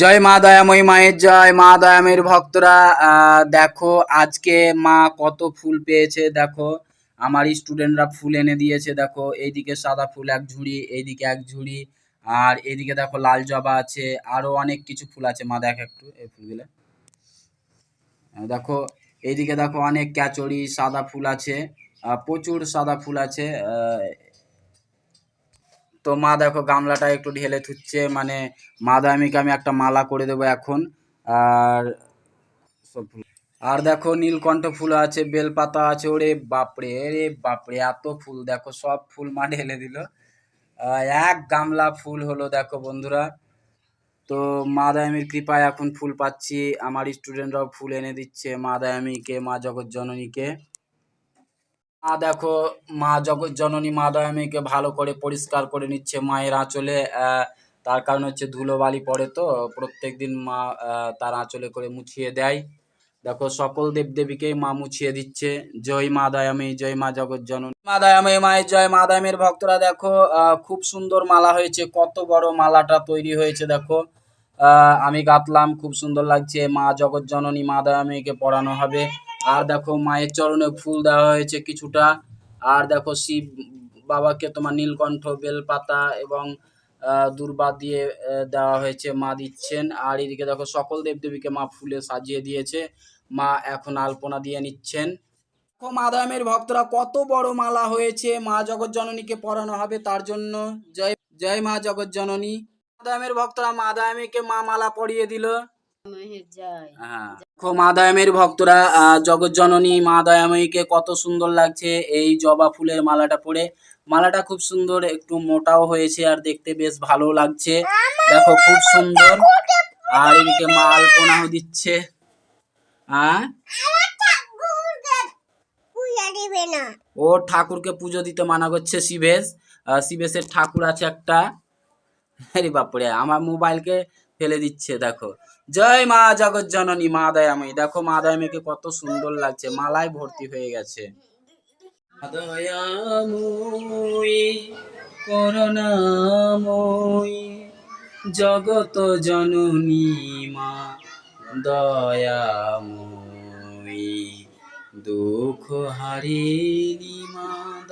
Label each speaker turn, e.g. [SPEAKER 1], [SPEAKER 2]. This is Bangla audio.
[SPEAKER 1] জয় মা দয়াময়ী মায়ের জয় মা দয়াময়ের ভক্তরা। দেখো, আজকে মা কত ফুল পেয়েছে, দেখো। আমার স্টুডেন্টরা ফুল এনে দিয়েছে, দেখো। এইদিকে সাদা ফুল, এক ঝুড়ি, এইদিকে এক ঝুড়ি। আর এইদিকে দেখো, লাল জবা আছে। আরও অনেক কিছু ফুল আছে। মা, দেখ একটু এই ফুলগুলো। দেখো, এইদিকে দেখো, অনেক ক্যাচড়ি, সাদা ফুল আছে। প্রচুর সাদা ফুল আছে। তো মা দেখো গামলাটা একটু ঢেলে থুচ্ছে মানে মা দামিকে আমি একটা মালা করে দেবো এখন। আর সব আর দেখো নীলকণ্ঠ ফুল আছে, বেলপাতা আছে, ওরে বাপরে রে বাপরে, এত ফুল। দেখো সব ফুল মা ঢেলে দিল। এক গামলা ফুল হলো, দেখো বন্ধুরা। তো মা দায়ামির কৃপায় এখন ফুল পাচ্ছি। আমার স্টুডেন্টরাও ফুল এনে দিচ্ছে মা দায়ামিকে মা জগৎ জননীকে মা দেখো মা জননী মা দয়ামীকে ভালো করে পরিষ্কার করে নিচ্ছে মায়ের আঁচলে তার কারণ হচ্ছে ধুলোবালি পড়ে তো প্রত্যেকদিন মা আহ, তার আঁচলে করে মুছিয়ে দেয়। দেখো সকল দেবদেবীকেই মা মুছিয়ে দিচ্ছে। জয় মা দয়াময়ী জয় মা জগৎ জননী। মা দয়াময়ী মায়ের জয় মা দয়ামীর ভক্তরা দেখো খুব সুন্দর মালা হয়েছে কত বড় মালাটা তৈরি হয়েছে দেখো। আমি গাঁথলাম খুব সুন্দর লাগছে মা জগৎ জননী মা দয়াময়ীকে পড়ানো হবে। আর দেখো মায়ের চরণে ফুল দেওয়া হয়েছে কিছুটা। আর দেখো শিব বাবাকে তোমার নীলকণ্ঠ বেলপাতা এবং দূর্বা দিয়ে দেওয়া হয়েছে মা দিচ্ছেন। আর এদিকে দেখো সকল দেবদেবীকে মা ফুলে সাজিয়ে দিয়েছে। মা এখন আলপনা দিয়ে নিচ্ছেন। মাদামের ভক্তরা কত বড় মালা হয়েছে। মা জগৎ জননীকে পড়ানো হবে তার জন্য। জয় জয় মা জগৎ জননী মাদামের ভক্তরা মাদামিকে মা মালা পরিয়ে দিল। হ্যাঁ। মা দয়াময়ীর ভক্তরা জগৎ জননী মা দয়াময়ীকে কত সুন্দর লাগছে এই জবা ফুলের মালাটা পরে। মালাটা খুব সুন্দর একটু মোটাও হয়েছে আর দেখতে বেশ ভালো লাগছে। দেখো খুব সুন্দর। আর এদিকে মা আলপনাও দিচ্ছে। হ্যাঁ ও ঠাকুরকে পুজো দিতে মানা করছে শিবেশ। শিবেশের ঠাকুর আছে একটা। আরে বাপরে আমার মোবাইলকে ফেলে দিচ্ছে দেখো। জয় মা জগৎ জননী, মা দয়াময়ী। দেখো মা দয়াময়ীকে কত সুন্দর লাগছে, মালায় ভর্তি হয়ে গেছে। জগত জননী মা দয়াময়ী। দুঃখ হারিণী মা